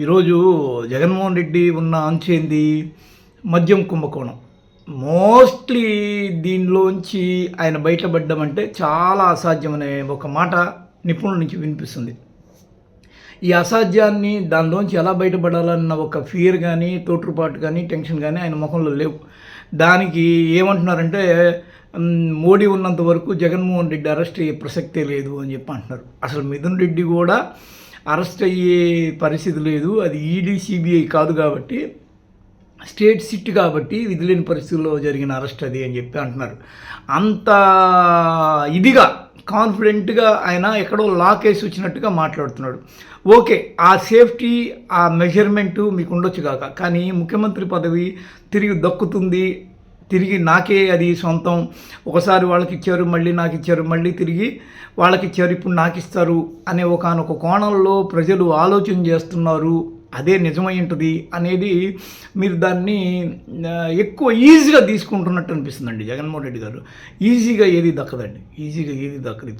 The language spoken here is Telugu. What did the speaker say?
ఈరోజు జగన్మోహన్ రెడ్డి ఉన్న అంచేంది మద్యం కుంభకోణం. మోస్ట్లీ దీనిలోంచి ఆయన బయటపడ్డం అంటే చాలా అసాధ్యం అనే ఒక మాట నిపుణుల నుంచి వినిపిస్తుంది. ఈ అసాధ్యాన్ని దానిలోంచి ఎలా బయటపడాలన్న ఒక ఫియర్ కానీ తోట్రుపాటు కానీ టెన్షన్ కానీ ఆయన ముఖంలో లేవు. దానికి ఏమంటున్నారంటే మోడీ ఉన్నంత వరకు జగన్మోహన్ రెడ్డి అరెస్ట్ అయ్యే ప్రసక్తే లేదు అని చెప్పి అంటున్నారు. అసలు మిథున్ రెడ్డి కూడా అరెస్ట్ అయ్యే పరిస్థితి లేదు. అది ఈడీ సిబిఐ కాదు కాబట్టి స్టేట్ సిట్ కాబట్టి విధులేని పరిస్థితుల్లో జరిగిన అరెస్ట్ అది అని చెప్పి అంటున్నారు. అంత ఇదిగా కాన్ఫిడెంట్గా ఆయన ఎక్కడో లా కేసు వచ్చినట్టుగా మాట్లాడుతున్నాడు. ఓకే ఆ సేఫ్టీ ఆ మెజర్మెంటు మీకు ఉండొచ్చు కాక కానీ ముఖ్యమంత్రి పదవి తిరిగి దక్కుతుంది. తిరిగి నాకే అది సొంతం. ఒకసారి వాళ్ళకి ఇచ్చారు మళ్ళీ నాకు ఇచ్చారు మళ్ళీ తిరిగి వాళ్ళకి ఇచ్చారు ఇప్పుడు నాకు ఇస్తారు అనే ఒకనొక కోణంలో ప్రజలు ఆలోచన చేస్తున్నారు. అదే నిజమై ఉంటుంది అనేది మీరు దాన్ని ఎక్కువ ఈజీగా తీసుకుంటున్నట్టు అనిపిస్తుందండి జగన్మోహన్ రెడ్డి గారు. ఈజీగా ఏది దక్కదండి. ఈజీగా ఏది దక్కదు.